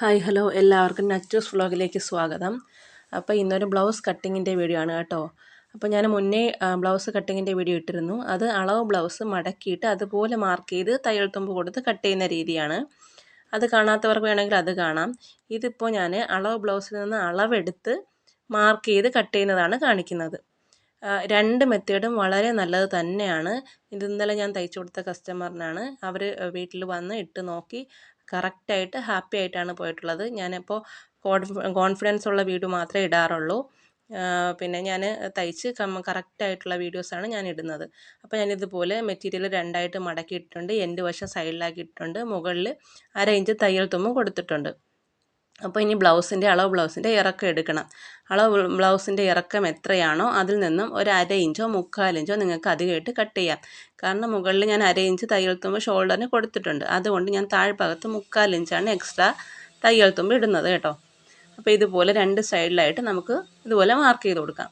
Hi hello. എല്ലാവർക്കും നറ്റൂസ് വ്ളോഗിലേക്ക് സ്വാഗതം. അപ്പോൾ ഇന്നൊരു ബ്ലൗസ് കട്ടിങ്ങിന്റെ വീഡിയോ ആണ് കേട്ടോ. അപ്പോൾ ഞാൻ മുന്നേ ബ്ലൗസ് കട്ടിങ്ങിന്റെ വീഡിയോ ഇട്ടിരുന്നു. അത് അളവ് ബ്ലൗസ് മടക്കിയിട്ട് അതുപോലെ മാർക്ക് ചെയ്ത് തയ്യൽ തുമ്പ് കൊടുത്ത് കട്ട് ചെയ്യുന്ന രീതിയാണ്. അത് കാണാത്തവർക്ക് വേണമെങ്കിൽ അത് കാണാം. ഇതിപ്പോൾ ഞാൻ അളവ് ബ്ലൗസിൽ നിന്ന് അളവെടുത്ത് മാർക്ക് ചെയ്ത് കട്ട് ചെയ്യുന്നതാണ് കാണിക്കുന്നത്. രണ്ട് മെത്തേഡും വളരെ നല്ലത് തന്നെയാണ്. ഇത് ഇന്നലെ ഞാൻ തയ്ച്ചു കൊടുത്ത കസ്റ്റമറിനാണ് അവർ വീട്ടിൽ വന്ന് ഇട്ട് നോക്കി. കറക്റ്റായിട്ട് ഹാപ്പി ആയിട്ടാണ് പോയിട്ടുള്ളത്. ഞാനിപ്പോൾ കോൺഫിഡൻസ് ഉള്ള വീഡിയോ മാത്രമേ ഇടാറുള്ളൂ. പിന്നെ ഞാൻ തയ്ച്ച് കറക്റ്റായിട്ടുള്ള വീഡിയോസാണ് ഞാൻ ഇടുന്നത്. അപ്പോൾ ഞാനിതുപോലെ മെറ്റീരിയൽ രണ്ടായിട്ട് മടക്കിയിട്ടുണ്ട്. എന്റെ വശം സൈഡിലാക്കിയിട്ടുണ്ട്. മുകളിൽ അര ഇഞ്ച് തയ്യൽ തുമ്പ് കൊടുത്തിട്ടുണ്ട്. അപ്പോൾ ഇനി ബ്ലൗസിന്റെ അളവ് ബ്ലൗസിന്റെ ഇറക്കം എടുക്കണം. അളവ് ബ്ലൗസിന്റെ ഇറക്കം എത്രയാണോ അതിൽ നിന്നും ഒരു അര ഇഞ്ചോ മുക്കാൽ ഇഞ്ചോ നിങ്ങൾക്ക് അധികമായിട്ട് കട്ട് ചെയ്യാം. കാരണം മുകളിൽ ഞാൻ അര ഇഞ്ച് തയ്യൽ തുമ്പ് ഷോൾഡറിന് കൊടുത്തിട്ടുണ്ട്. അതുകൊണ്ട് ഞാൻ താഴ്ഭാഗത്ത് മുക്കാൽ ഇഞ്ചാണ് എക്സ്ട്രാ തയ്യൽ തുമ്പ് ഇടുന്നത് കേട്ടോ. അപ്പോൾ ഇതുപോലെ രണ്ട് സൈഡിലായിട്ട് നമുക്ക് ഇതുപോലെ മാർക്ക് ചെയ്ത് കൊടുക്കാം.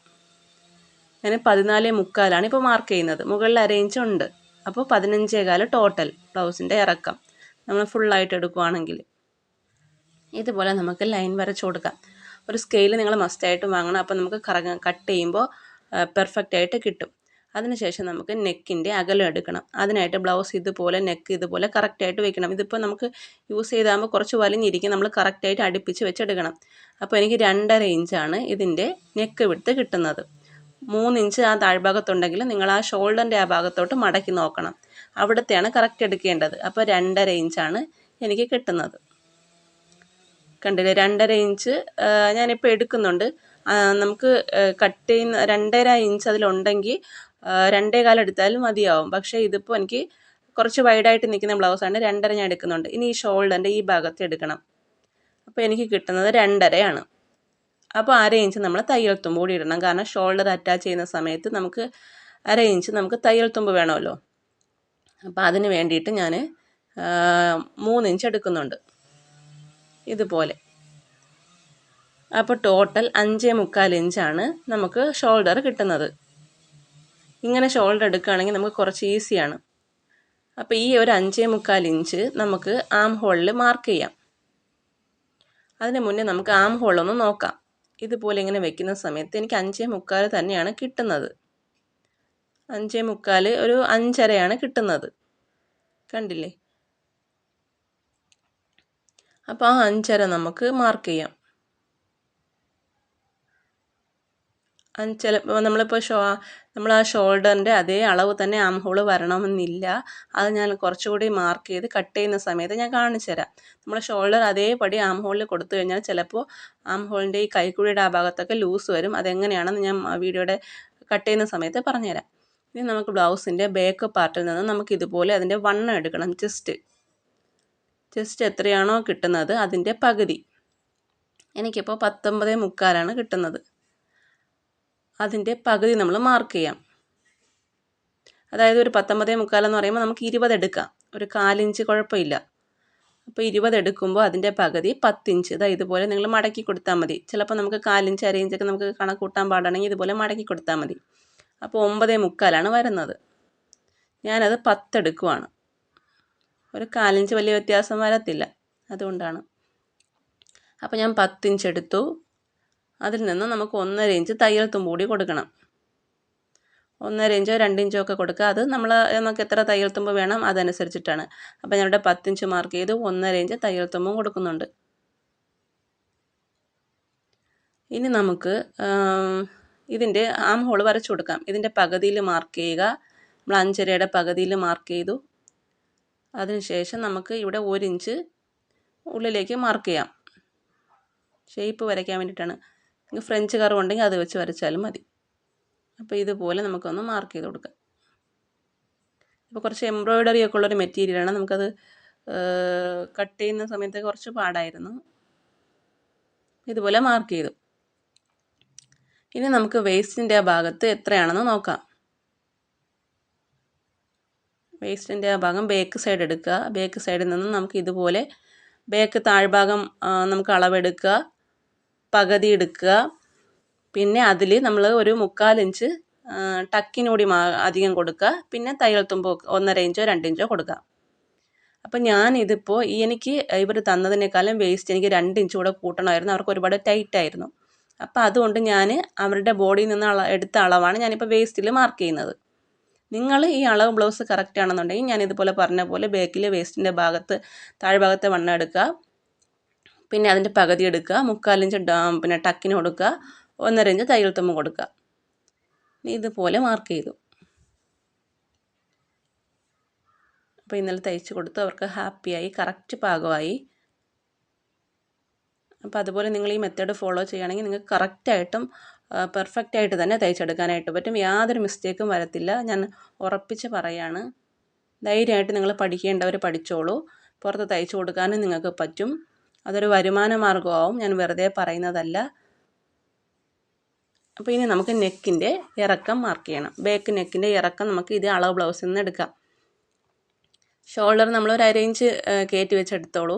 ഞാൻ പതിനാല് മുക്കാലാണ് ഇപ്പോൾ മാർക്ക് ചെയ്യുന്നത്. മുകളിൽ അര ഇഞ്ച് ഉണ്ട്. അപ്പോൾ പതിനഞ്ചേകാൽ ടോട്ടൽ ബ്ലൗസിന്റെ ഇറക്കം. നമ്മൾ ഫുള്ളായിട്ട് എടുക്കുവാണെങ്കിൽ ഇതുപോലെ നമുക്ക് ലൈൻ വരച്ച് കൊടുക്കാം. ഒരു സ്കെയിൽ നിങ്ങൾ മസ്റ്റായിട്ടും വാങ്ങണം. അപ്പോൾ നമുക്ക് കറങ്ങ കട്ട് ചെയ്യുമ്പോൾ പെർഫെക്റ്റ് ആയിട്ട് കിട്ടും. അതിനുശേഷം നമുക്ക് നെക്കിന്റെ അകലം എടുക്കണം. അതിനായിട്ട് ബ്ലൗസ് ഇതുപോലെ നെക്ക് ഇതുപോലെ കറക്റ്റായിട്ട് വെക്കണം. ഇതിപ്പോൾ നമുക്ക് യൂസ് ചെയ്താകുമ്പോൾ കുറച്ച് വലിഞ്ഞിരിക്കും. നമ്മൾ കറക്റ്റായിട്ട് അടുപ്പിച്ച് വെച്ചെടുക്കണം. അപ്പോൾ എനിക്ക് രണ്ടര ഇഞ്ചാണ് ഇതിന്റെ നെക്ക് വിട്ട് കിട്ടുന്നത്. മൂന്നിഞ്ച് ആ താഴ്ഭാഗത്തുണ്ടെങ്കിൽ നിങ്ങൾ ആ ഷോൾഡറിന്റെ ആ ഭാഗത്തോട്ട് മടക്കി നോക്കണം. അവിടത്തെയാണ് കറക്റ്റ് എടുക്കേണ്ടത്. അപ്പോൾ രണ്ടര ഇഞ്ചാണ് എനിക്ക് കിട്ടുന്നത്. കണ്ടില്ലേ? രണ്ടര ഇഞ്ച് ഞാനിപ്പോൾ എടുക്കുന്നുണ്ട്. നമുക്ക് കട്ട് ചെയ്യുന്ന രണ്ടര ഇഞ്ച് അതിലുണ്ടെങ്കിൽ രണ്ടേ കാലം എടുത്താലും മതിയാവും. പക്ഷേ ഇതിപ്പോൾ എനിക്ക് കുറച്ച് വൈഡായിട്ട് നിൽക്കുന്ന ബ്ലൗസാണ് രണ്ടര ഞാൻ എടുക്കുന്നുണ്ട്. ഇനി ഈ ഷോൾഡറിന്റെ ഈ ഭാഗത്ത് എടുക്കണം. അപ്പോൾ എനിക്ക് കിട്ടുന്നത് രണ്ടരയാണ്. അപ്പോൾ അര ഇഞ്ച് നമ്മൾ തയ്യൽ തുമ്പ് കൂടി ഇടണം. കാരണം ഷോൾഡർ അറ്റാച്ച് ചെയ്യുന്ന സമയത്ത് നമുക്ക് അര ഇഞ്ച് നമുക്ക് തയ്യൽ തുമ്പ് വേണമല്ലോ. അപ്പോൾ അതിന് വേണ്ടിയിട്ട് ഞാൻ മൂന്നിഞ്ച് എടുക്കുന്നുണ്ട്. ഇതുപോലെ. അപ്പോൾ ടോട്ടൽ അഞ്ചേ മുക്കാൽ ഇഞ്ചാണ് നമുക്ക് ഷോൾഡർ കിട്ടുന്നത്. ഇങ്ങനെ ഷോൾഡർ എടുക്കുകയാണെങ്കിൽ നമുക്ക് കുറച്ച് ഈസിയാണ് അപ്പോൾ ഈ ഒരു അഞ്ചേ മുക്കാൽ ഇഞ്ച് നമുക്ക് ആം ഹോളിൽ മാർക്ക് ചെയ്യാം. അതിന് മുന്നേ നമുക്ക് ആം ഹോളൊന്ന് നോക്കാം. ഇതുപോലെ ഇങ്ങനെ വെക്കുന്ന സമയത്ത് എനിക്ക് അഞ്ചേ മുക്കാൽ തന്നെയാണ് കിട്ടുന്നത്. അഞ്ചേ മുക്കാൽ ഒരു അഞ്ചരയാണ് കിട്ടുന്നത്. കണ്ടില്ലേ? അപ്പോൾ ആ അഞ്ചര നമുക്ക് മാർക്ക് ചെയ്യാം. ചില നമ്മളിപ്പോൾ ഷോ നമ്മൾ ആ ഷോൾഡറിന്റെ അതേ അളവ് തന്നെ ആം ഹോൾ വരണമെന്നില്ല. അത് ഞാൻ കുറച്ചുകൂടി മാർക്ക് ചെയ്ത് കട്ട് ചെയ്യുന്ന സമയത്ത് ഞാൻ കാണിച്ചു തരാം. നമ്മൾ ഷോൾഡർ അതേപടി ആം ഹോളിൽ കൊടുത്തു കഴിഞ്ഞാൽ ചിലപ്പോൾ ആം ഹോളിന്റെ ഈ കൈക്കുഴിയുടെ ആ ഭാഗത്തൊക്കെ ലൂസ് വരും. അതെങ്ങനെയാണെന്ന് ഞാൻ വീഡിയോയുടെ കട്ട് ചെയ്യുന്ന സമയത്ത് പറഞ്ഞുതരാം. ഇനി നമുക്ക് ബ്ലൗസിന്റെ ബാക്ക് പാർട്ടിൽ നിന്ന് നമുക്ക് ഇതുപോലെ അതിന്റെ വണ്ണം എടുക്കണം. ജസ്റ്റ് ജസ്റ്റ് എത്രയാണോ കിട്ടുന്നത് അതിന്റെ പകുതി. എനിക്കിപ്പോൾ പത്തൊമ്പതേ മുക്കാലാണ് കിട്ടുന്നത്. അതിന്റെ പകുതി നമ്മൾ മാർക്ക് ചെയ്യാം. അതായത് ഒരു പത്തൊമ്പതേ മുക്കാലെന്ന് പറയുമ്പോൾ നമുക്ക് ഇരുപത് എടുക്കാം. ഒരു കാലിഞ്ച് കുഴപ്പമില്ല. അപ്പോൾ ഇരുപത് എടുക്കുമ്പോൾ അതിന്റെ പകുതി പത്തിഞ്ച്. ഇതാ ഇതുപോലെ നിങ്ങൾ മടക്കി കൊടുത്താൽ മതി. ചിലപ്പോൾ നമുക്ക് കാലിഞ്ച് അരയിഞ്ചൊക്കെ നമുക്ക് കണക്ക് കൂട്ടാൻ പാടാണെങ്കിൽ ഇതുപോലെ മടക്കി കൊടുത്താൽ മതി. അപ്പോൾ ഒമ്പതേ മുക്കാലാണ് വരുന്നത്. ഞാനത് പത്തെടുക്കുവാണ് ഒരു കാലിഞ്ച് വലിയ വ്യത്യാസം വരത്തില്ല. അതുകൊണ്ടാണ്. അപ്പോൾ ഞാൻ പത്തിഞ്ച് എടുത്തു. അതിൽ നിന്ന് നമുക്ക് ഒന്നര ഇഞ്ച് തയ്യൽ തുമ്പ് കൂടി കൊടുക്കണം. ഒന്നര ഇഞ്ചോ രണ്ടിഞ്ചോ ഒക്കെ കൊടുക്കുക. അത് നമ്മൾ നമുക്ക് എത്ര തയ്യൽ തുമ്പ് വേണം അതനുസരിച്ചിട്ടാണ്. അപ്പോൾ ഞാനിവിടെ പത്തിഞ്ച് മാർക്ക് ചെയ്ത് ഒന്നര ഇഞ്ച് തയ്യൽ തുമ്പും കൊടുക്കുന്നുണ്ട്. ഇനി നമുക്ക് ഇതിന്റെ ആം ഹോൾ വരച്ചു കൊടുക്കാം. ഇതിന്റെ പകുതിയിൽ മാർക്ക് ചെയ്യുക. നമ്മൾ അഞ്ചരയുടെ പകുതിയിൽ മാർക്ക് ചെയ്തു. അതിനുശേഷം നമുക്ക് ഇവിടെ ഒരു ഇഞ്ച് ഉള്ളിലേക്ക് മാർക്ക് ചെയ്യാം. ഷേപ്പ് വരയ്ക്കാൻ വേണ്ടിയിട്ടാണ്. ഫ്രഞ്ച് കർവ് ഉണ്ടെങ്കിൽ അത് വെച്ച് വരച്ചാലും മതി. അപ്പോൾ ഇതുപോലെ നമുക്കൊന്ന് മാർക്ക് ചെയ്ത് കൊടുക്കാം. ഇപ്പോൾ കുറച്ച് എംബ്രോയ്ഡറി ഒക്കെ ഉള്ളൊരു മെറ്റീരിയലാണ് നമുക്കത് കട്ട് ചെയ്യുന്ന സമയത്ത് കുറച്ച് പാടായിരുന്നു. ഇതുപോലെ മാർക്ക് ചെയ്തു. ഇനി നമുക്ക് വേസ്റ്റിന്റെ ആ ഭാഗത്ത് എത്രയാണെന്ന് നോക്കാം. വേസ്റ്റിന്റെ ആ ഭാഗം ബേക്ക് സൈഡ് എടുക്കുക. ബേക്ക് സൈഡിൽ നിന്ന് നമുക്ക് ഇതുപോലെ ബേക്ക് താഴ്ഭാഗം നമുക്ക് അളവെടുക്കുക പകുതി എടുക്കുക. പിന്നെ അതിൽ നമ്മൾ ഒരു മുക്കാൽ ഇഞ്ച് ടക്കിനൂടി മാ അധികം കൊടുക്കുക. പിന്നെ തയ്യൽ തുമ്പ് ഒന്നര ഇഞ്ചോ രണ്ട് ഇഞ്ചോ കൊടുക്കുക. അപ്പം ഞാൻ ഇതിപ്പോൾ ഈ എനിക്ക് ഇവർ തന്നതിനേക്കാളും വേസ്റ്റ് എനിക്ക് രണ്ട് ഇഞ്ച് കൂടെ കൂട്ടണമായിരുന്നു. അവർക്ക് ഒരുപാട് ടൈറ്റ് ആയിരുന്നു. അപ്പോൾ അതുകൊണ്ട് ഞാൻ അവരുടെ ബോഡിയിൽ നിന്ന് എടുത്ത അളവാണ് ഞാനിപ്പോൾ വേസ്റ്റിൽ മാർക്ക് ചെയ്യുന്നത്. നിങ്ങൾ ഈ അളവ് ബ്ലൗസ് കറക്റ്റ് ആണെന്നുണ്ടെങ്കിൽ ഞാൻ ഇതുപോലെ പറഞ്ഞ പോലെ ബാക്കിൽ വേസ്റ്റിന്റെ ഭാഗത്ത് താഴ്ഭാഗത്തെ വണ്ണം എടുക്കുക. പിന്നെ അതിന്റെ പകുതി എടുക്കുക. മുക്കാലിഞ്ച് പിന്നെ ടക്കിന് കൊടുക്കുക. ഒന്നര ഇഞ്ച് തയ്യൽ തുമ്പ് കൊടുക്കുക. ഇതുപോലെ മാർക്ക് ചെയ്തു. അപ്പോൾ ഇന്നലെ തയ്ച്ച് കൊടുത്തു. അവർക്ക് ഹാപ്പിയായി കറക്റ്റ് പാകമായി. അപ്പോൾ അതുപോലെ നിങ്ങൾ ഈ മെത്തേഡ് ഫോളോ ചെയ്യുകയാണെങ്കിൽ നിങ്ങൾക്ക് കറക്റ്റായിട്ടും പെർഫെക്റ്റ് ആയിട്ട് തന്നെ തയ്ച്ചെടുക്കാനായിട്ട് പറ്റും. യാതൊരു മിസ്റ്റേക്കും വരത്തില്ല. ഞാൻ ഉറപ്പിച്ച് പറയാണ്. ധൈര്യമായിട്ട് നിങ്ങൾ പഠിക്കേണ്ടവർ പഠിച്ചോളൂ. പുറത്ത് തയ്ച്ചു കൊടുക്കാനും നിങ്ങൾക്ക് പറ്റും. അതൊരു വരുമാന മാർഗമാവും ഞാൻ വെറുതെ പറയുന്നതല്ല. അപ്പോൾ ഇനി നമുക്ക് നെക്കിന്റെ ഇറക്കം മാർക്ക് ചെയ്യണം. ബാക്ക് നെക്കിന്റെ ഇറക്കം നമുക്ക് ഇത് അളവ് ബ്ലൗസിൽ നിന്ന് എടുക്കാം. ഷോൾഡർ നമ്മളൊരു ഒരു അരയിഞ്ച് കയറ്റി വെച്ചെടുത്തോളൂ.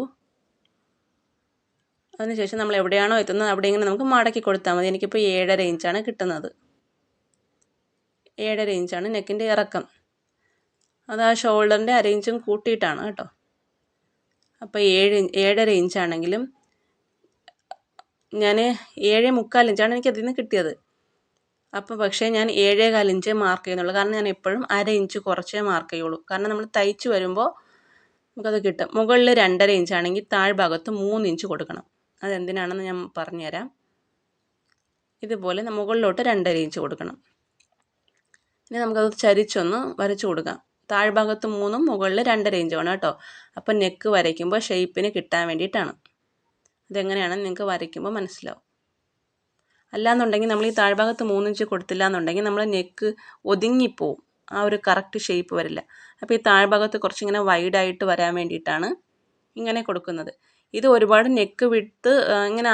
അതിനുശേഷം നമ്മൾ എവിടെയാണോ എത്തുന്നത് അവിടെ ഇങ്ങനെ നമുക്ക് മടക്കി കൊടുത്താൽ മതി. എനിക്കിപ്പോൾ ഏഴര ഇഞ്ചാണ് കിട്ടുന്നത്. ഏഴര ഇഞ്ചാണ് നെക്കിന്റെ ഇറക്കം. അത് ആ ഷോൾഡറിന്റെ അര ഇഞ്ചും കൂട്ടിയിട്ടാണ് കേട്ടോ. അപ്പോൾ ഏഴ് ഏഴര ഇഞ്ചാണെങ്കിലും ഞാൻ ഏഴ് മുക്കാൽ ഇഞ്ചാണ് എനിക്ക് അതിൽ നിന്ന് കിട്ടിയത്. അപ്പോൾ പക്ഷേ ഞാൻ ഏഴേ ഏഴേകാൽ ഇഞ്ച് മാർക്ക് ചെയ്യുന്നുള്ളൂ. കാരണം ഞാൻ എപ്പോഴും അര ഇഞ്ച് കുറച്ചേ മാർക്ക് ചെയ്യുള്ളൂ. കാരണം നമ്മൾ തയ്ച്ച് വരുമ്പോൾ നമുക്കത് കിട്ടും. മുകളിൽ രണ്ടര ഇഞ്ചാണെങ്കിൽ താഴ്ഭാഗത്ത് മൂന്ന് ഇഞ്ച് കൊടുക്കണം. അതെന്തിനാണെന്ന് ഞാൻ പറഞ്ഞുതരാം. ഇതുപോലെ മുകളിലോട്ട് രണ്ടര ഇഞ്ച് കൊടുക്കണം. ഇനി നമുക്കത് ചരിച്ചൊന്ന് വരച്ചു കൊടുക്കാം. താഴ്ഭാഗത്ത് മൂന്നും മുകളിൽ രണ്ടര ഇഞ്ച് വേണം കേട്ടോ. അപ്പോൾ നെക്ക് വരയ്ക്കുമ്പോൾ ഷേപ്പിന് കിട്ടാൻ വേണ്ടിയിട്ടാണ്. ഇതെങ്ങനെയാണെന്ന് നിങ്ങൾക്ക് വരയ്ക്കുമ്പോൾ മനസ്സിലാവും. അല്ലാന്നുണ്ടെങ്കിൽ നമ്മൾ ഈ താഴ്ഭാഗത്ത് മൂന്നിഞ്ച് കൊടുത്തില്ല എന്നുണ്ടെങ്കിൽ നമ്മൾ നെക്ക് ഒതുങ്ങിപ്പോവും. ആ ഒരു കറക്റ്റ് ഷേപ്പ് വരില്ല. അപ്പോൾ ഈ താഴ്ഭാഗത്ത് കുറച്ചിങ്ങനെ വൈഡായിട്ട് വരാൻ വേണ്ടിയിട്ടാണ് ഇങ്ങനെ കൊടുക്കുന്നത്. ഇത് ഒരുപാട് നെക്ക് വിട്ട് ഇങ്ങനെ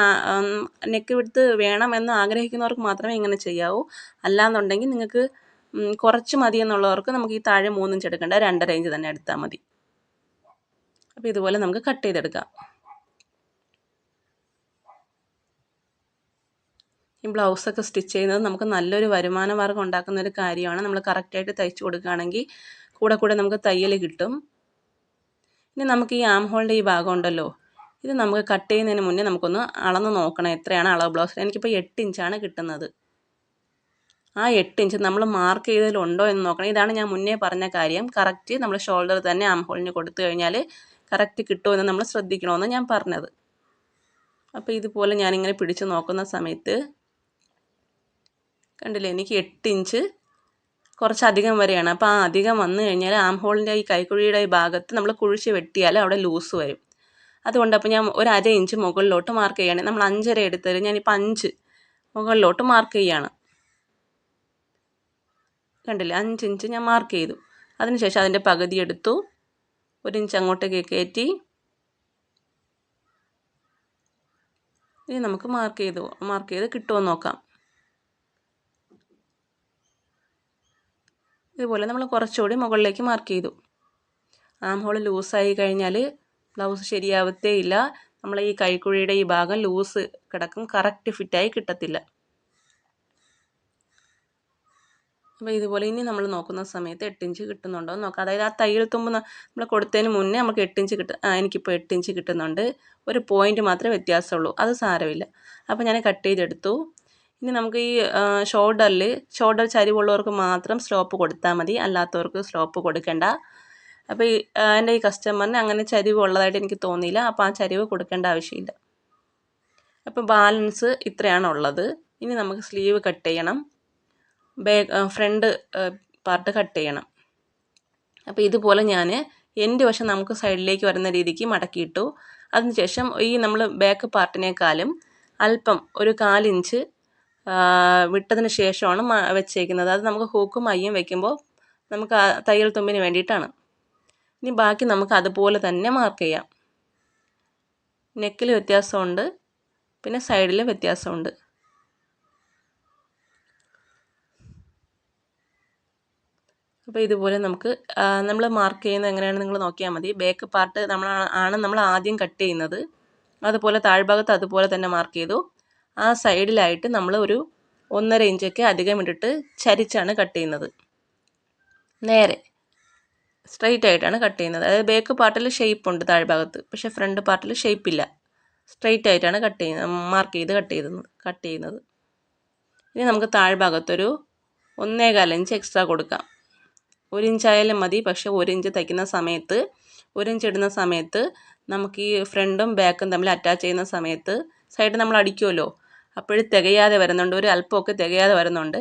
നെക്ക് വിട്ട് വേണമെന്ന് ആഗ്രഹിക്കുന്നവർക്ക് മാത്രമേ ഇങ്ങനെ ചെയ്യാവൂ. അല്ലാന്നുണ്ടെങ്കിൽ നിങ്ങൾക്ക് കുറച്ച് മതി എന്നുള്ളവർക്ക് നമുക്ക് ഈ താഴെ മൂന്നിഞ്ച് എടുക്കേണ്ട. രണ്ടര ഇഞ്ച് തന്നെ എടുത്താൽ മതി. അപ്പോൾ ഇതുപോലെ നമുക്ക് കട്ട് ചെയ്തെടുക്കാം. ഈ ബ്ലൗസൊക്കെ സ്റ്റിച്ച് ചെയ്യുന്നത് നമുക്ക് നല്ലൊരു വരുമാന മാർഗം ഉണ്ടാക്കുന്ന ഒരു കാര്യമാണ്. നമ്മൾ കറക്റ്റായിട്ട് തയ്ച്ചു കൊടുക്കുകയാണെങ്കിൽ കൂടെ കൂടെ നമുക്ക് തയ്യൽ കിട്ടും. ഇനി നമുക്ക് ഈ ആം ഹോളിന്റെ ഈ ഭാഗം ഉണ്ടല്ലോ. ഇത് നമുക്ക് കട്ട് ചെയ്യുന്നതിന് മുന്നേ നമുക്കൊന്ന് അളന്ന് നോക്കണം എത്രയാണ് അളവ് ബ്ലൗസ് എനിക്കിപ്പോൾ എട്ട് ഇഞ്ചാണ് കിട്ടുന്നത്. ആ എട്ട് ഇഞ്ച് നമ്മൾ മാർക്ക് ചെയ്തതിലുണ്ടോ എന്ന് നോക്കണം. ഇതാണ് ഞാൻ മുന്നേ പറഞ്ഞ കാര്യം. കറക്റ്റ് നമ്മൾ ഷോൾഡർ തന്നെ ആം ഹോളിന് കൊടുത്തു കഴിഞ്ഞാൽ കറക്റ്റ് കിട്ടുമോ എന്ന് നമ്മൾ ശ്രദ്ധിക്കണമെന്ന് ഞാൻ പറഞ്ഞത്. അപ്പോൾ ഇതുപോലെ ഞാനിങ്ങനെ പിടിച്ച് നോക്കുന്ന സമയത്ത് കണ്ടില്ലേ എനിക്ക് എട്ട് ഇഞ്ച് കുറച്ചധികം വരെയാണ്. അപ്പോൾ ആ അധികം വന്നു കഴിഞ്ഞാൽ ആം ഹോളിന്റെ ഈ കൈക്കുഴിയുടെ ഈ ഭാഗത്ത് നമ്മൾ കുഴിച്ച് വെട്ടിയാൽ അവിടെ ലൂസ് വരും. അതുകൊണ്ട് അപ്പോൾ ഞാൻ ഒരു അര ഇഞ്ച് മുകളിലോട്ട് മാർക്ക് ചെയ്യുകയാണ് നമ്മൾ അഞ്ചര എടുത്തത്. ഞാനിപ്പോൾ അഞ്ച് മുകളിലോട്ട് മാർക്ക് ചെയ്യുകയാണ് കണ്ടില്ലേ? അഞ്ച് ഇഞ്ച് ഞാൻ മാർക്ക് ചെയ്തു. അതിനുശേഷം അതിന്റെ പകുതി എടുത്തു. ഒരു ഇഞ്ച് അങ്ങോട്ടേക്ക് കയറ്റി. ഇനി നമുക്ക് മാർക്ക് ചെയ്തു. മാർക്ക് ചെയ്ത് കിട്ടുമോ നോക്കാം. ഇതുപോലെ നമ്മൾ കുറച്ചുകൂടി മുകളിലേക്ക് മാർക്ക് ചെയ്തു. ആം ഹോൾ ലൂസായി കഴിഞ്ഞാൽ ബ്ലൗസ് ശരിയാവത്തേ ഇല്ല. നമ്മൾ ഈ കൈക്കുഴിയുടെ ഈ ഭാഗം ലൂസ് കിടക്കും. കറക്റ്റ് ഫിറ്റായി കിട്ടത്തില്ല. അപ്പോൾ ഇതുപോലെ ഇനി നമ്മൾ നോക്കുന്ന സമയത്ത് എട്ടിഞ്ച് കിട്ടുന്നുണ്ടോ എന്ന് നോക്കാം. അതായത് ആ തയ്യൽ തുമ്പ് നമ്മൾ കൊടുത്തതിന് മുന്നേ നമുക്ക് എട്ടിഞ്ച് കിട്ടും ആ എനിക്കിപ്പോൾ എട്ടിഞ്ച് കിട്ടുന്നുണ്ട്. ഒരു പോയിന്റ് മാത്രമേ വ്യത്യാസമുള്ളൂ. അത് സാരമില്ല. അപ്പോൾ ഞാൻ കട്ട് ചെയ്തെടുത്തു. ഇനി നമുക്ക് ഈ ഷോൾഡറിൽ ഷോൾഡർ ചരിവുള്ളവർക്ക് മാത്രം സ്ലോപ്പ് കൊടുത്താൽ മതി. അല്ലാത്തവർക്ക് സ്ലോപ്പ് കൊടുക്കേണ്ട. അപ്പോൾ ഈ എന്റെ ഈ കസ്റ്റമറിന് അങ്ങനെ ചരിവ് ഉള്ളതായിട്ട് എനിക്ക് തോന്നിയില്ല. അപ്പോൾ ആ ചരിവ് കൊടുക്കേണ്ട ആവശ്യമില്ല. അപ്പോൾ ബാലൻസ് ഇത്രയാണ് ഉള്ളത്. ഇനി നമുക്ക് സ്ലീവ് കട്ട് ചെയ്യണം. ബാക്ക് ഫ്രണ്ട് പാർട്ട് കട്ട് ചെയ്യണം. അപ്പോൾ ഇതുപോലെ ഞാൻ എന്റെ വശം നമുക്ക് സൈഡിലേക്ക് വരുന്ന രീതിക്ക് മടക്കിയിട്ടു. അതിനുശേഷം ഈ നമ്മൾ ബാക്ക് പാർട്ടിനേക്കാളും അല്പം ഒരു കാലിഞ്ച് വിട്ടതിന് ശേഷമാണ് വെച്ചേക്കുന്നത്. അത് നമുക്ക് ഹൂക്കും മയ്യും വെക്കുമ്പോൾ നമുക്ക് തയ്യൽ തുമ്പിന് വേണ്ടിയിട്ടാണ്. ഇനി ബാക്കി നമുക്ക് അതുപോലെ തന്നെ മാർക്ക് ചെയ്യാം. നെക്കിൽ വ്യത്യാസമുണ്ട് പിന്നെ സൈഡിലും വ്യത്യാസമുണ്ട്. അപ്പോൾ ഇതുപോലെ നമുക്ക് നമ്മൾ മാർക്ക് ചെയ്യുന്നത് എങ്ങനെയാണെന്ന് നിങ്ങൾ നോക്കിയാൽ മതി. ബാക്ക് പാർട്ട് നമ്മൾ ആണ് നമ്മൾ ആദ്യം കട്ട് ചെയ്യുന്നത്. അതുപോലെ താഴ്ഭാഗത്ത് അതുപോലെ തന്നെ മാർക്ക് ചെയ്തു. ആ സൈഡിലായിട്ട് നമ്മൾ ഒരു ഒന്നര ഇഞ്ചൊക്കെ അധികം ഇട്ടിട്ട് ചരിച്ചാണ് കട്ട് ചെയ്യുന്നത്. നേരെ സ്ട്രെയിറ്റ് ആയിട്ടാണ് കട്ട് ചെയ്യുന്നത്. അതായത് ബാക്ക് പാർട്ടിൽ ഷേപ്പ് ഉണ്ട് താഴ്ഭാഗത്ത് പക്ഷേ ഫ്രണ്ട് പാർട്ടിൽ ഷേപ്പ് ഇല്ല. സ്ട്രെയിറ്റ് ആയിട്ടാണ് കട്ട് ചെയ്യുന്നത്. മാർക്ക് ചെയ്ത് കട്ട് ചെയ്തത് കട്ട് ചെയ്യുന്നത്. ഇനി നമുക്ക് താഴ്ഭാഗത്തൊരു ഒന്നേകാൽ ഇഞ്ച് എക്സ്ട്രാ കൊടുക്കാം. ഒരു ഇഞ്ച് ആയാലും മതി. പക്ഷേ ഒരു ഇഞ്ച് തയ്ക്കുന്ന സമയത്ത് ഒരു ഇഞ്ച് ഇടുന്ന സമയത്ത് നമുക്ക് ഈ ഫ്രണ്ടും ബാക്കും തമ്മിൽ അറ്റാച്ച് ചെയ്യുന്ന സമയത്ത് സൈഡ് നമ്മൾ അടിക്കുമല്ലോ അപ്പോഴും തികയാതെ വരുന്നുണ്ട്. ഒരു അല്പമൊക്കെ തികയാതെ വരുന്നുണ്ട്.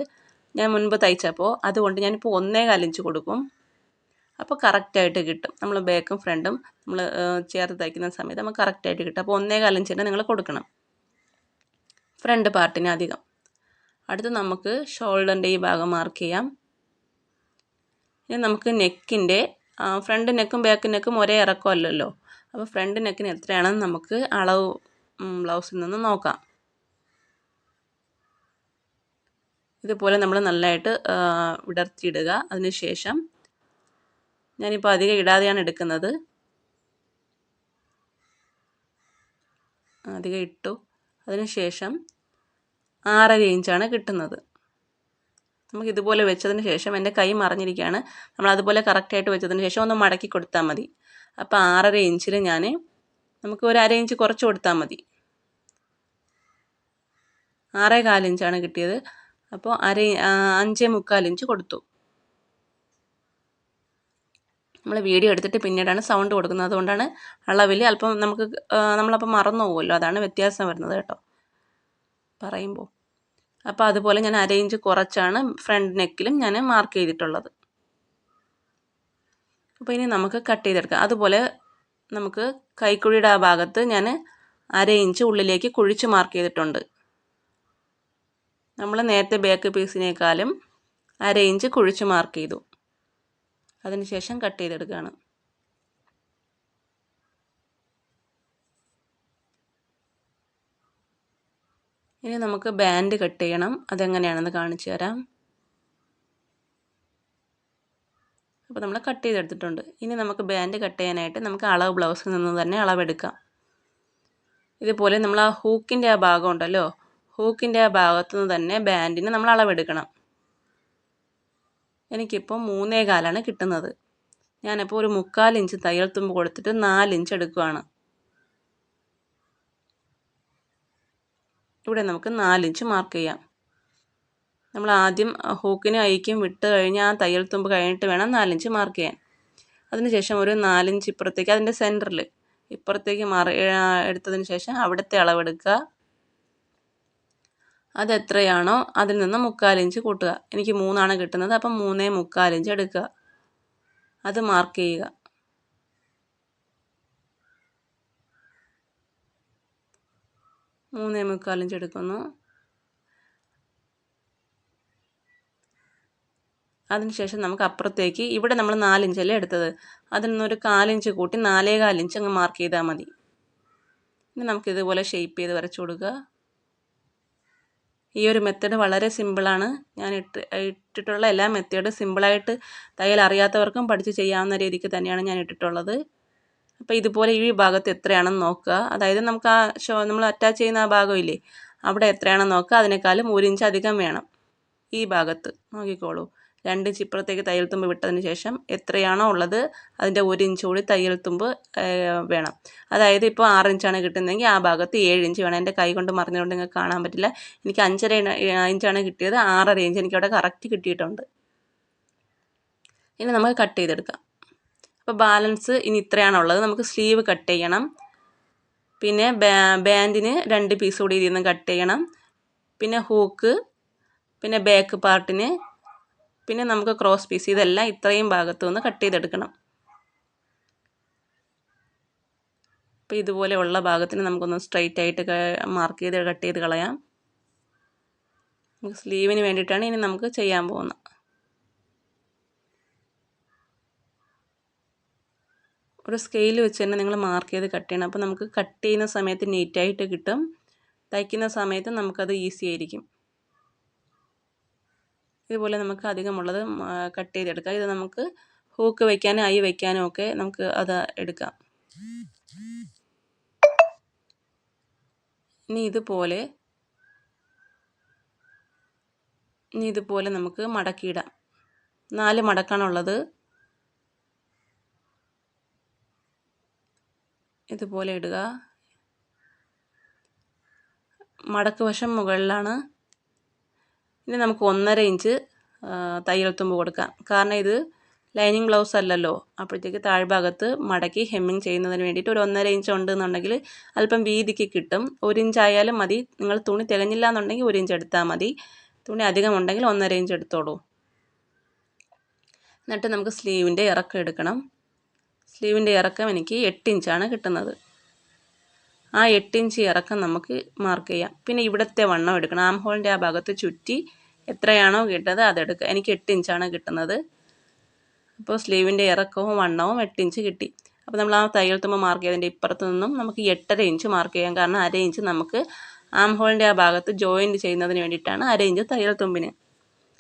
ഞാൻ മുൻപ് തയ്ച്ചപ്പോൾ അതുകൊണ്ട് ഞാനിപ്പോൾ ഒന്നേകാൽ ഇഞ്ച് കൊടുക്കും. അപ്പോൾ കറക്റ്റായിട്ട് കിട്ടും. നമ്മൾ ബാക്കും ഫ്രണ്ടും നമ്മൾ ചേർത്ത് തയ്ക്കുന്ന സമയത്ത് നമുക്ക് കറക്റ്റായിട്ട് കിട്ടും. അപ്പോൾ ഒന്നേ തന്നെ നിങ്ങൾ കൊടുക്കണം. ഫ്രണ്ട് പാർട്ടിന് അധികം. അടുത്ത് നമുക്ക് ഷോൾഡറിന്റെ ഈ ഭാഗം മാർക്ക് ചെയ്യാം. ഇനി നമുക്ക് നെക്കിന്റെ ഫ്രണ്ട് നെക്കും ബാക്ക് നെക്കും ഒരേ ഇറക്കമല്ലല്ലോ അപ്പോൾ ഫ്രണ്ട് നെക്കിന് എത്രയാണെന്ന് നമുക്ക് അളവ് ബ്ലൗസിൽ നിന്ന് നോക്കാം. ഇതുപോലെ നമ്മൾ നല്ലതായിട്ട് വിടർത്തിയിടുക. അതിനുശേഷം ഞാനിപ്പോൾ അധികം ഇടാതെയാണ് എടുക്കുന്നത്. അധികം ഇട്ടു. അതിനുശേഷം ആറര ഇഞ്ചാണ് കിട്ടുന്നത്. നമുക്ക് ഇതുപോലെ വെച്ചതിന് ശേഷം എന്റെ കൈ മറിഞ്ഞിരിക്കുകയാണ്. നമ്മൾ അതുപോലെ കറക്റ്റായിട്ട് വെച്ചതിന് ശേഷം ഒന്ന് മടക്കി കൊടുത്താൽ മതി. അപ്പോൾ ആറര ഇഞ്ചിൽ ഞാൻ നമുക്ക് ഒരു അര ഇഞ്ച് കുറച്ച് കൊടുത്താൽ മതി. ആറേ കാലിഞ്ചാണ് കിട്ടിയത്. അപ്പോൾ അര അഞ്ചേ മുക്കാൽ ഇഞ്ച് കൊടുത്തു. നമ്മൾ വീഡിയോ എടുത്തിട്ട് പിന്നീടാണ് സൗണ്ട് കൊടുക്കുന്നത്. അതുകൊണ്ടാണ് അളവിൽ അല്പം നമുക്ക് നമ്മളപ്പം മറന്നു പോകുമല്ലോ അതാണ് വ്യത്യാസം വരുന്നത് കേട്ടോ. പറയുമ്പോൾ അപ്പോൾ അതുപോലെ ഞാൻ അര ഇഞ്ച് കുറച്ചാണ് ഫ്രണ്ട് നെക്കിലും ഞാൻ മാർക്ക് ചെയ്തിട്ടുള്ളത്. അപ്പോൾ ഇനി നമുക്ക് കട്ട് ചെയ്തെടുക്കാം. അതുപോലെ നമുക്ക് കൈക്കുഴിയുടെ ആ ഭാഗത്ത് ഞാൻ അര ഇഞ്ച് ഉള്ളിലേക്ക് കുഴിച്ച് മാർക്ക് ചെയ്തിട്ടുണ്ട്. നമ്മൾ നേരത്തെ ബേക്ക് പീസിനേക്കാളും അര ഇഞ്ച് കുഴിച്ച് മാർക്ക് ചെയ്തു. അതിനുശേഷം കട്ട് ചെയ്തെടുക്കുകയാണ്. ഇനി നമുക്ക് ബാൻഡ് കട്ട് ചെയ്യണം. അതെങ്ങനെയാണെന്ന് കാണിച്ചു തരാം. അപ്പോൾ നമ്മൾ കട്ട് ചെയ്തെടുത്തിട്ടുണ്ട്. ഇനി നമുക്ക് ബാൻഡ് കട്ട് ചെയ്യാനായിട്ട് നമുക്ക് അളവ് ബ്ലൗസിൽ നിന്ന് തന്നെ അളവെടുക്കാം. ഇതുപോലെ നമ്മൾ ആ ഹൂക്കിന്റെ ആ ഭാഗം ഉണ്ടല്ലോ? ഹൂക്കിന്റെ ആ ഭാഗത്തു നിന്ന് തന്നെ ബാൻഡിന് നമ്മൾ അളവെടുക്കണം. എനിക്കിപ്പോൾ മൂന്നേ കാലാണ് കിട്ടുന്നത്. ഞാനിപ്പോൾ ഒരു മുക്കാൽ ഇഞ്ച് തയ്യൽ തുമ്പ് കൊടുത്തിട്ട് നാലിഞ്ച് എടുക്കുകയാണ് ഇവിടെ നമുക്ക് നാലിഞ്ച് മാർക്ക് ചെയ്യാം. നമ്മൾ ആദ്യം ഹൂക്കിനും ഐക്കും വിട്ട് കഴിഞ്ഞ് ആ തയ്യൽ തുമ്പ് കഴിഞ്ഞിട്ട് വേണം നാലിഞ്ച് മാർക്ക് ചെയ്യാൻ. അതിനുശേഷം ഒരു നാലിഞ്ച് ഇപ്പുറത്തേക്ക് അതിന്റെ സെന്ററിൽ ഇപ്പുറത്തേക്ക് മാറി എടുത്തതിന് ശേഷം അവിടുത്തെ അളവെടുക്കുക. അതെത്രയാണോ അതിൽ നിന്ന് മുക്കാലിഞ്ച് കൂട്ടുക. എനിക്ക് മൂന്നാണ് കിട്ടുന്നത് അപ്പം മൂന്നേ മുക്കാലിഞ്ച് എടുക്കുക. അത് മാർക്ക് ചെയ്യുക. മൂന്നേ മുക്കാലിഞ്ച് എടുക്കുന്നു. അതിനുശേഷം നമുക്ക് അപ്പുറത്തേക്ക് ഇവിടെ നമ്മൾ നാലിഞ്ചല്ലേ എടുത്തത്. അതിൽ നിന്നൊരു കാലിഞ്ച് കൂട്ടി നാലേ കാലിഞ്ച് അങ്ങ് മാർക്ക് ചെയ്താൽ മതി. ഇനി നമുക്കിതുപോലെ ഷെയ്പ്പ് ചെയ്ത് വരച്ചു കൊടുക്കുക. ഈ ഒരു മെത്തേഡ് വളരെ സിമ്പിളാണ് ഞാൻ ഇട്ട് ഇട്ടിട്ടുള്ള എല്ലാ മെത്തേഡും സിമ്പിളായിട്ട് തയ്യൽ അറിയാത്തവർക്കും പഠിച്ച് ചെയ്യാവുന്ന രീതിക്ക് തന്നെയാണ് ഞാൻ ഇട്ടിട്ടുള്ളത്. അപ്പോൾ ഇതുപോലെ ഈ ഭാഗത്ത് എത്രയാണെന്ന് നോക്കുക. അതായത് നമുക്ക് ആ ഷോ നമ്മൾ അറ്റാച്ച് ചെയ്യുന്ന ആ ഭാഗമില്ലേ അവിടെ എത്രയാണെന്ന് നോക്കുക. അതിനേക്കാളും ഒരു ഇഞ്ച് അധികം വേണം ഈ ഭാഗത്ത്. നോക്കിക്കോളൂ. രണ്ട് ഇഞ്ച് ഇപ്പുറത്തേക്ക് തയ്യൽ തുമ്പ് വിട്ടതിന് ശേഷം എത്രയാണോ ഉള്ളത് അതിന്റെ ഒരു ഇഞ്ച് കൂടി തയ്യൽ തുമ്പ് വേണം. അതായത് ഇപ്പോൾ ആറ് ഇഞ്ചാണ് കിട്ടുന്നതെങ്കിൽ ആ ഭാഗത്ത് ഏഴ് ഇഞ്ച് വേണം. എന്റെ കൈ കൊണ്ട് മറിഞ്ഞുകൊണ്ട് നിങ്ങൾക്ക് കാണാൻ പറ്റില്ല. എനിക്ക് അഞ്ചര ഇഞ്ചാണ് കിട്ടിയത്. ആറര ഇഞ്ച് എനിക്കവിടെ കറക്റ്റ് കിട്ടിയിട്ടുണ്ട്. ഇനി നമുക്ക് കട്ട് ചെയ്തെടുക്കാം. അപ്പോൾ ബാലൻസ് ഇനി ഇത്രയാണുള്ളത് നമുക്ക് സ്ലീവ് കട്ട് ചെയ്യണം. പിന്നെ ബാൻഡിന് രണ്ട് പീസ് കൂടി ഇതിൽ നിന്ന് കട്ട് ചെയ്യണം. പിന്നെ ഹൂക്ക് പിന്നെ ബാക്ക് പാർട്ടിന് പിന്നെ നമുക്ക് ക്രോസ് പീസ് ഇതെല്ലാം ഇത്രയും ഭാഗത്തു നിന്ന് കട്ട് ചെയ്തെടുക്കണം. അപ്പോൾ ഇതുപോലെ ഉള്ള ഭാഗത്തിന് നമുക്കൊന്ന് സ്ട്രൈറ്റ് ആയിട്ട് മാർക്ക് ചെയ്ത് കട്ട് ചെയ്ത് കളയാം. നമുക്ക് സ്ലീവിന് വേണ്ടിയിട്ടാണ് ഇനി നമുക്ക് ചെയ്യാൻ പോകുന്നത്. ഒരു സ്കെയിൽ വെച്ച് തന്നെ നിങ്ങൾ മാർക്ക് ചെയ്ത് കട്ട് ചെയ്യണം. അപ്പോൾ നമുക്ക് കട്ട് ചെയ്യുന്ന സമയത്ത് നീറ്റായിട്ട് കിട്ടും. തയ്ക്കുന്ന സമയത്ത് നമുക്കത് ഈസി ആയിരിക്കും. ഇതുപോലെ നമുക്ക് അധികമുള്ളത് കട്ട് ചെയ്തെടുക്കാം. ഇത് നമുക്ക് ഹൂക്ക് വയ്ക്കാനും ഐ വയ്ക്കാനും ഒക്കെ നമുക്ക് അത് എടുക്കാം. ഇനി ഇതുപോലെ ഇനി ഇതുപോലെ നമുക്ക് മടക്കിയിടാം. നാല് മടക്കാണുള്ളത്. ഇതുപോലെ ഇടുക. മടക്ക് വശം മുകളിലാണ്. ഇനി നമുക്ക് ഒന്നര ഇഞ്ച് തയ്യൽ തുമ്പ് കൊടുക്കാം. കാരണം ഇത് ലൈനിങ് ബ്ലൗസ് അല്ലല്ലോ. അപ്പോഴത്തേക്ക് താഴ്ഭാഗത്ത് മടക്കി ഹെമ്മിങ് ചെയ്യുന്നതിന് വേണ്ടിയിട്ട് ഒരു ഒന്നര ഇഞ്ച് ഉണ്ട് എന്നുണ്ടെങ്കിൽ അല്പം വീതിക്ക് കിട്ടും. ഒരു ഇഞ്ച് ആയാലും മതി. നിങ്ങൾ തുണി തികഞ്ഞില്ല എന്നുണ്ടെങ്കിൽ ഒരു ഇഞ്ച് എടുത്താൽ മതി. തുണി അധികം ഉണ്ടെങ്കിൽ ഒന്നര ഇഞ്ച് എടുത്തോളൂ. എന്നിട്ട് നമുക്ക് സ്ലീവിന്റെ ഇറക്കം എടുക്കണം. സ്ലീവിന്റെ ഇറക്കം എനിക്ക് എട്ട് ഇഞ്ചാണ് കിട്ടുന്നത്. ആ എട്ടിഞ്ച് ഇറക്കം നമുക്ക് മാർക്ക് ചെയ്യാം. പിന്നെ ഇവിടുത്തെ വണ്ണം എടുക്കണം. ആം ഹോളിന്റെ ആ ഭാഗത്ത് ചുറ്റി എത്രയാണോ കിട്ടുന്നത് അതെടുക്കുക എനിക്ക് എട്ട് ഇഞ്ചാണ് കിട്ടുന്നത് അപ്പോൾ സ്ലീവിന്റെ ഇറക്കവും വണ്ണവും എട്ട് ഇഞ്ച് കിട്ടി. അപ്പോൾ നമ്മൾ ആ തയ്യൽ തുമ്പ് മാർക്ക് ചെയ്തതിന്റെ ഇപ്പുറത്ത് നിന്നും നമുക്ക് എട്ടര ഇഞ്ച് മാർക്ക് ചെയ്യാം. കാരണം അര ഇഞ്ച് നമുക്ക് ആം ഹോളിന്റെ ആ ഭാഗത്ത് ജോയിന്റ് ചെയ്യുന്നതിന് വേണ്ടിയിട്ടാണ് അര ഇഞ്ച് തയ്യൽ തുമ്പിന്.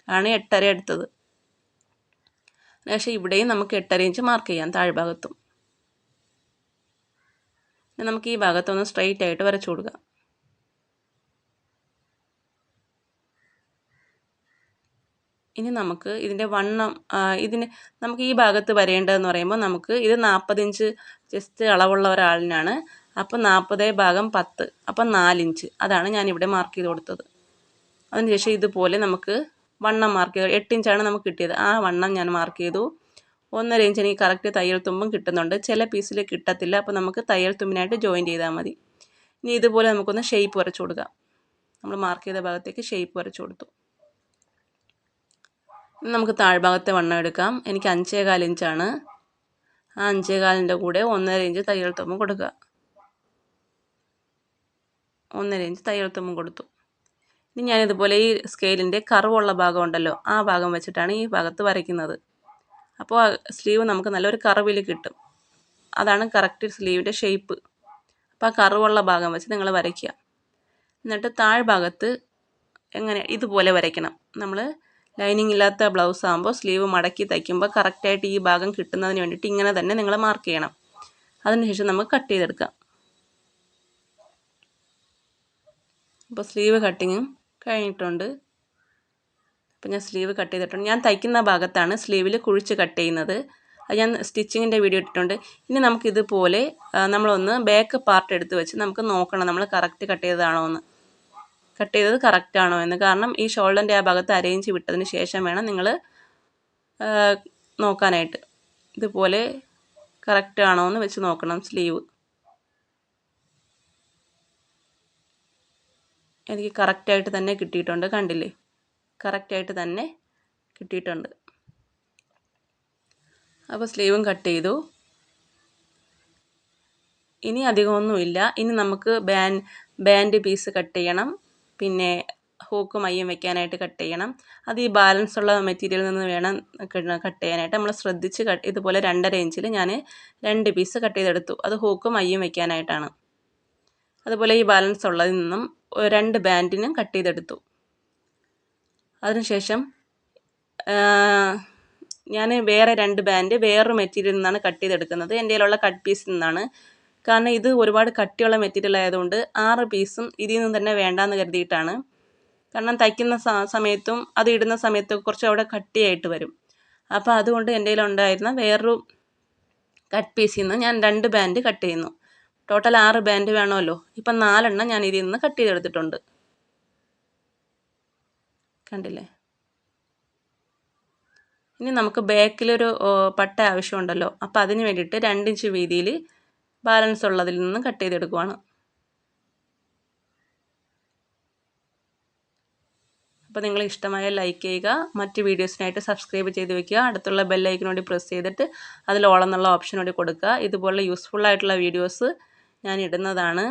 ആണ് എട്ടര എടുത്തത്. പക്ഷേ ഇവിടെയും നമുക്ക് എട്ടര ഇഞ്ച് മാർക്ക് ചെയ്യാം താഴ്ഭാഗത്തും. നമുക്ക് ഈ ഭാഗത്തൊന്ന് സ്ട്രെയിറ്റ് ആയിട്ട് വരച്ചു കൊടുക്കാം. ഇനി നമുക്ക് ഇതിന്റെ വണ്ണം ഇതിന് നമുക്ക് ഈ ഭാഗത്ത് വരേണ്ടതെന്ന് പറയുമ്പോൾ നമുക്ക് ഇത് നാൽപ്പതിഞ്ച് ജസ്റ്റ് അളവുള്ള ഒരാളിനാണ്. അപ്പം നാൽപ്പത് ഭാഗം പത്ത് അപ്പം നാലിഞ്ച് അതാണ് ഞാനിവിടെ മാർക്ക് ചെയ്ത് കൊടുത്തത്. അതിനുശേഷം ഇതുപോലെ നമുക്ക് വണ്ണം മാർക്ക് ചെയ്തു എട്ട് ഇഞ്ചാണ് നമുക്ക് കിട്ടിയത്. ആ വണ്ണം ഞാൻ മാർക്ക് ചെയ്തു. ഒന്നര ഇഞ്ച് എനിക്ക് കറക്റ്റ് തയ്യൽ തുമ്പും കിട്ടുന്നുണ്ട്. ചില പീസിൽ കിട്ടത്തില്ല. അപ്പോൾ നമുക്ക് തയ്യൽ തുമ്പിനായിട്ട് ജോയിൻ ചെയ്താൽ മതി. ഇനി ഇതുപോലെ നമുക്കൊന്ന് ഷേപ്പ് വരച്ചു കൊടുക്കാം. നമ്മൾ മാർക്ക് ചെയ്ത ഭാഗത്തേക്ക് ഷേപ്പ് വരച്ചു കൊടുത്തു. നമുക്ക് താഴ്ഭാഗത്തെ വണ്ണം എടുക്കാം. എനിക്ക് അഞ്ചേകാൽ ഇഞ്ചാണ് ആ അഞ്ചേകാലിന്റെ കൂടെ ഒന്നര ഇഞ്ച് തയ്യൽ തുമ്പ് കൊടുക്കുക. ഒന്നര ഇഞ്ച് തയ്യൽ തുമ്പും കൊടുത്തു. ഇനി ഞാനിതുപോലെ ഈ സ്കെയിലിന്റെ കറുവുള്ള ഭാഗം ഉണ്ടല്ലോ ആ ഭാഗം വെച്ചിട്ടാണ് ഈ ഭാഗത്ത് വരയ്ക്കുന്നത്. അപ്പോൾ സ്ലീവ് നമുക്ക് നല്ലൊരു കറവിൽ കിട്ടും. അതാണ് കറക്റ്റ് സ്ലീവിന്റെ ഷേപ്പ് അപ്പോൾ ആ കറുവുള്ള ഭാഗം വെച്ച് നിങ്ങൾ വരയ്ക്കുക. എന്നിട്ട് താഴ്ഭാഗത്ത് എങ്ങനെ ഇതുപോലെ വരയ്ക്കണം. നമ്മൾ ലൈനിങ് ഇല്ലാത്ത ബ്ലൗസ് ആകുമ്പോൾ സ്ലീവ് മടക്കി തയ്ക്കുമ്പോൾ കറക്റ്റായിട്ട് ഈ ഭാഗം കിട്ടുന്നതിന് വേണ്ടിയിട്ട് ഇങ്ങനെ തന്നെ നിങ്ങൾ മാർക്ക് ചെയ്യണം. അതിനുശേഷം നമുക്ക് കട്ട് ചെയ്തെടുക്കാം. അപ്പോൾ സ്ലീവ് കട്ടിങ്ങും കഴിഞ്ഞിട്ടുണ്ട്. ഞാൻ സ്ലീവ് കട്ട് ചെയ്തിട്ടുണ്ട്. ഞാൻ തയ്ക്കുന്ന ഭാഗത്താണ് സ്ലീവിൽ കുഴിച്ച് കട്ട് ചെയ്യുന്നത്. അത് ഞാൻ സ്റ്റിച്ചിങ്ങിന്റെ വീഡിയോ ഇട്ടിട്ടുണ്ട്. ഇനി നമുക്കിതുപോലെ നമ്മളൊന്ന് ബാക്ക് പാർട്ട് എടുത്ത് വെച്ച് നമുക്ക് നോക്കണം നമ്മൾ കറക്റ്റ് കട്ട് ചെയ്തതാണോ എന്ന്. കട്ട് ചെയ്തത് കറക്റ്റ് ആണോ എന്ന്. കാരണം ഈ ഷോൾഡറിന്റെ ആ ഭാഗത്ത് അരയിഞ്ച് വിട്ടതിന് ശേഷം വേണം നിങ്ങൾ നോക്കാനായിട്ട്. ഇതുപോലെ കറക്റ്റ് ആണോ എന്ന് വെച്ച് നോക്കണം സ്ലീവ്. എനിക്ക് കറക്റ്റായിട്ട് തന്നെ കിട്ടിയിട്ടുണ്ട്. കണ്ടില്ലേ? കറക്റ്റായിട്ട് തന്നെ കിട്ടിയിട്ടുണ്ട്. അപ്പോൾ സ്ലീവും കട്ട് ചെയ്തു. ഇനി അധികമൊന്നുമില്ല. ഇനി നമുക്ക് ബാൻഡ് ബാൻഡ് പീസ് കട്ട് ചെയ്യണം. പിന്നെ ഹൂക്കും മയ്യം വെക്കാനായിട്ട് കട്ട് ചെയ്യണം. അത് ഈ ബാലൻസ് ഉള്ള മെറ്റീരിയൽ നിന്ന് വേണം കട്ട് ചെയ്യാനായിട്ട്. നമ്മൾ ശ്രദ്ധിച്ച് കട്ട് ഇതുപോലെ രണ്ടര ഇഞ്ചിൽ ഞാൻ രണ്ട് പീസ് കട്ട് ചെയ്തെടുത്തു. അത് ഹൂക്കും മയ്യം വെക്കാനായിട്ടാണ്. അതുപോലെ ഈ ബാലൻസ് ഉള്ളതിൽ നിന്നും രണ്ട് ബാൻഡിനും കട്ട് ചെയ്തെടുത്തു. അതിനുശേഷം ഞാൻ വേറെ രണ്ട് ബാൻഡ് വേറൊരു മെറ്റീരിയലിൽ നിന്നാണ് കട്ട് ചെയ്തെടുക്കുന്നത്. എന്റെ കയ്യിലുള്ള കട്ട് പീസിൽ നിന്നാണ്. കാരണം ഇത് ഒരുപാട് കട്ടിയുള്ള മെറ്റീരിയൽ ആയതുകൊണ്ട് ആറ് പീസും ഇതിൽ നിന്ന് തന്നെ വേണ്ടാന്ന് കരുതിയിട്ടാണ്. കാരണം തയ്ക്കുന്ന സമയത്തും അത് ഇടുന്ന സമയത്തും കുറച്ച് അവിടെ കട്ടിയായിട്ട് വരും. അപ്പോൾ അതുകൊണ്ട് എന്റെ കയ്യിലുണ്ടായിരുന്ന വേറൊരു കട്ട് പീസിൽ നിന്ന് ഞാൻ രണ്ട് ബാൻഡ് കട്ട് ചെയ്യുന്നു. ടോട്ടൽ ആറ് ബാൻഡ് വേണമല്ലോ. ഇപ്പം നാലെണ്ണം ഞാൻ ഇതിൽ നിന്ന് കട്ട് ചെയ്തെടുത്തിട്ടുണ്ട്. കണ്ടില്ലേ? ഇനി നമുക്ക് ബാക്കിലൊരു പട്ട ആവശ്യമുണ്ടല്ലോ. അപ്പോൾ അതിന് വേണ്ടിയിട്ട് രണ്ടിഞ്ച് വീതിയിൽ ബാലൻസ് ഉള്ളതിൽ നിന്ന് കട്ട് ചെയ്തെടുക്കുവാണ്. അപ്പോൾ നിങ്ങൾ ഇഷ്ടമായ ലൈക്ക് ചെയ്യുക മറ്റ് വീഡിയോസിനായിട്ട് സബ്സ്ക്രൈബ് ചെയ്ത് വെക്കുക അടുത്തുള്ള ബെല്ലൈക്കിനോട് പ്രസ് ചെയ്തിട്ട് അതിൽ ഓളെന്നുള്ള ഓപ്ഷനോട് കൊടുക്കുക. ഇതുപോലുള്ള യൂസ്ഫുൾ ആയിട്ടുള്ള വീഡിയോസ് ഞാൻ ഇടുന്നതാണ്.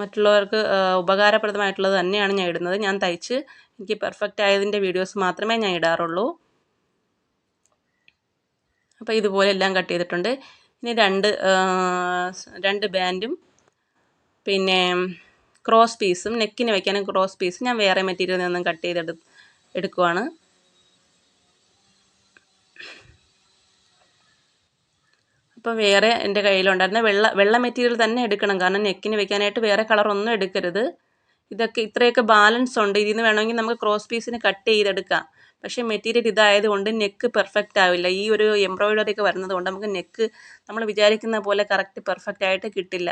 മറ്റുള്ളവർക്ക് ഉപകാരപ്രദമായിട്ടുള്ളത് തന്നെയാണ് ഞാൻ ഇടുന്നത്. ഞാൻ തയ്ച്ച് എനിക്ക് പെർഫെക്റ്റ് ആയതിന്റെ വീഡിയോസ് മാത്രമേ ഞാൻ ഇടാറുള്ളൂ. അപ്പോൾ ഇതുപോലെ എല്ലാം കട്ട് ചെയ്തിട്ടുണ്ട്. ഇനി രണ്ട് രണ്ട് ബാൻഡും പിന്നെ ക്രോസ് പീസും നെക്കിന് വയ്ക്കാനും ക്രോസ് പീസും ഞാൻ വേറെ മെറ്റീരിയലിൽ നിന്നും കട്ട് ചെയ്തെടു എടുക്കുവാണ്. അപ്പോൾ വേറെ എന്റെ കയ്യിലുണ്ടായിരുന്ന വെള്ള വെള്ള മെറ്റീരിയൽ തന്നെ എടുക്കണം. കാരണം നെക്കിന് വെക്കാനായിട്ട് വേറെ കളറൊന്നും എടുക്കരുത്. ഇതൊക്കെ ഇത്രയൊക്കെ ബാലൻസ് ഉണ്ട്. ഇതിൽ നിന്ന് വേണമെങ്കിൽ നമുക്ക് ക്രോസ് പീസിന് കട്ട് ചെയ്തെടുക്കാം. പക്ഷേ മെറ്റീരിയൽ ഇതായതുകൊണ്ട് നെക്ക് പെർഫെക്റ്റ് ആവില്ല. ഈ ഒരു എംബ്രോയിഡറി ഒക്കെ വരുന്നത് കൊണ്ട് നമുക്ക് നെക്ക് നമ്മൾ വിചാരിക്കുന്ന പോലെ കറക്റ്റ് പെർഫെക്റ്റ് ആയിട്ട് കിട്ടില്ല.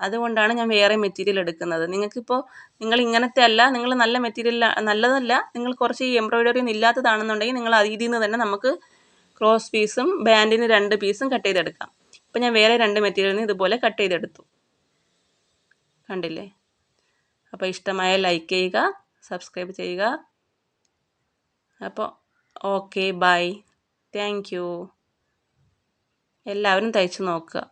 അതുകൊണ്ടാണ് ഞാൻ വേറെ മെറ്റീരിയൽ എടുക്കുന്നത്. നിങ്ങൾക്കിപ്പോൾ നിങ്ങൾ ഇങ്ങനത്തെ അല്ല നിങ്ങൾ നല്ല മെറ്റീരിയൽ നല്ലതല്ല. നിങ്ങൾ കുറച്ച് ഈ എംബ്രോയിഡറി ഒന്നും ഇല്ലാത്തതാണെന്നുണ്ടെങ്കിൽ നിങ്ങൾ അതിൽ നിന്ന് തന്നെ നമുക്ക് ക്രോസ് പീസും ബാൻഡിന് രണ്ട് പീസും കട്ട് ചെയ്തെടുക്കാം. ഇപ്പം ഞാൻ വേറെ രണ്ട് മെറ്റീരിയലിൽ നിന്ന് ഇതുപോലെ കട്ട് ചെയ്തെടുത്തു. കണ്ടില്ലേ? അപ്പോൾ ഇഷ്ടമായ ലൈക്ക് ചെയ്യുക സബ്സ്ക്രൈബ് ചെയ്യുക. അപ്പോൾ ഓക്കെ ബൈ താങ്ക് യു എല്ലാവരും തയ്ച്ച് നോക്കുക.